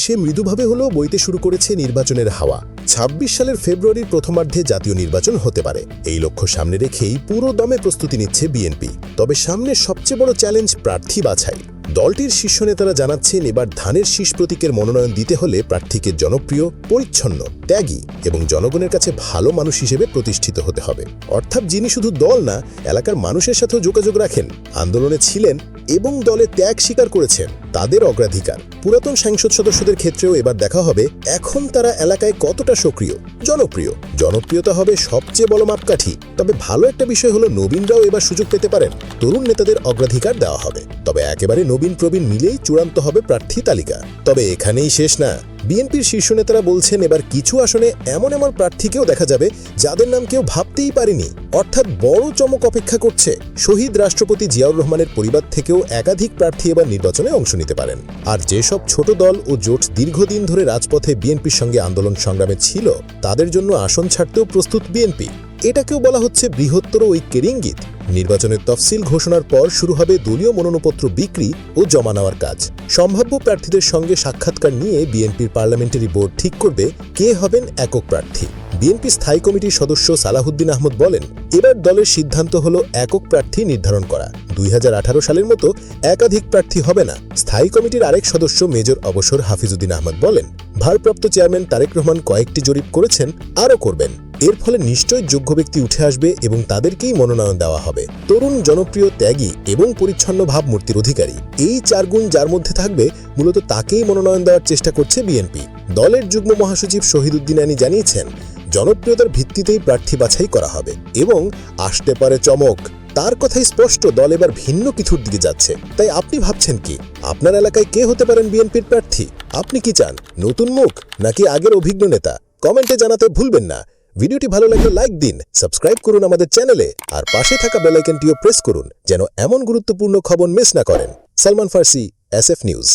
দেশে মৃদুভাবে হলেও বইতে শুরু করেছে নির্বাচনের হাওয়া। ২৬ সালের ফেব্রুয়ারির প্রথমার্ধে জাতীয় নির্বাচন হতে পারে। এই লক্ষ্য সামনে রেখেই পুরো দমে প্রস্তুতি নিচ্ছে বিএনপি। তবে সামনে সবচেয়ে বড় চ্যালেঞ্জ প্রার্থী বাছাই। দলটির শীর্ষ নেতারা জানাচ্ছেন, এবার ধানের শীষ প্রতীকের মনোনয়ন দিতে হলে প্রার্থীকে জনপ্রিয়, পরিচ্ছন্ন, ত্যাগী এবং জনগণের কাছে ভালো মানুষ হিসেবে প্রতিষ্ঠিত হতে হবে। অর্থাৎ যিনি শুধু দল না, এলাকার মানুষের সাথেও যোগাযোগ রাখেন। আন্দোলনে ছিলেন এবং দলে ত্যাগ স্বীকার করেছেন তাদের অগ্রাধিকার। পুরাতন সাংসদ সদস্যদের ক্ষেত্রেও এবার দেখা হবে এখন তারা এলাকায় কতটা সক্রিয়। জনপ্রিয়। জনপ্রিয়তা হবে সবচেয়ে বড় মাপকাঠি। তবে ভালো একটা বিষয় হলো নবীনরাও এবার সুযোগ পেতে পারেন। তরুণ নেতাদের অগ্রাধিকার দেওয়া হবে। তবে একেবারে নবীন প্রবীণ মিলেই চূড়ান্ত হবে প্রার্থী তালিকা। তবে এখানেই শেষ না। বিএনপির শীর্ষ নেতারা বলছেন এবার কিছু আসনে এমন এমন প্রার্থীকেও দেখা যাবে যাদের নাম কেউ ভাবতেই পারেনি। অর্থাৎ বড় চমক অপেক্ষা করছে। শহীদ রাষ্ট্রপতি জিয়াউর রহমানের পরিবার থেকেও একাধিক প্রার্থী এবার নির্বাচনে অংশ নিতে পারেন। আর যেসব ছোট দল ও জোট দীর্ঘদিন ধরে রাজপথে বিএনপির সঙ্গে আন্দোলন সংগ্রামে ছিল, তাদের জন্য আসন ছাড়তেও প্রস্তুত বিএনপি। এটাকেও বলা হচ্ছে বৃহত্তর ঐক্যের ইঙ্গিত। নির্বাচনের তফসিল ঘোষণার পর শুরু হবে দলীয় মনোনয়নপত্র বিক্রি ও জমা নেওয়ার কাজ। সম্ভাব্য প্রার্থীদের সঙ্গে সাক্ষাৎকার নিয়ে বিএনপির পার্লামেন্টারি বোর্ড ঠিক করবে কে হবেন একক প্রার্থী। বিএনপি স্থায়ী কমিটির সদস্য সালাহুদ্দিন আহমদ বলেন, এবার দলের সিদ্ধান্ত হল একক প্রার্থী নির্ধারণ করা। দুই হাজার আঠারো সালের মতো একাধিক প্রার্থী হবে না। স্থায়ী কমিটির আরেক সদস্য মেজর অবসর হাফিজুদ্দিন আহমদ বলেন ভারপ্রাপ্ত চেয়ারম্যান তারেক রহমান কয়েকটি জরিপ করেছেন, আরও করবেন। এর ফলে নিশ্চয় যোগ্য ব্যক্তি উঠে আসবে এবং তাদেরকেই মনোনয়ন দেওয়া হবে। তরুণ জনপ্রিয় ত্যাগী এবং পরিচ্ছন্ন ভাবমূর্তির অধিকারী। এই চার গুণ যার মধ্যে থাকবে, মূলত তাকেই মনোনয়ন দেওয়ার চেষ্টা করছে বিএনপি। দলের যুগ্ম মহাসচিব শহীদুদ্দিন আনী জানিয়েছেন, জনপ্রিয়তার ভিত্তিতেই প্রার্থী বাছাই করা হবে এবং আসতে পারে চমক। তার কথাই স্পষ্ট, দল এবার ভিন্ন কিছুর দিকে যাচ্ছে। তাই আপনি ভাবছেন কি? আপনার এলাকায় কে হতে পারেন বিএনপির প্রার্থী? আপনি কি চান, নতুন মুখ নাকি আগের অভিজ্ঞ নেতা? কমেন্টে জানাতে ভুলবেন না। ভিডিওটি ভালো লাগলে লাইক দিন, সাবস্ক্রাইব করুন আমাদের চ্যানেলে, আর পাশে থাকা বেলাইকনটিও প্রেস করুন, যেন এমন গুরুত্বপূর্ণ খবর মিস না করেন। Salman Farsi S news.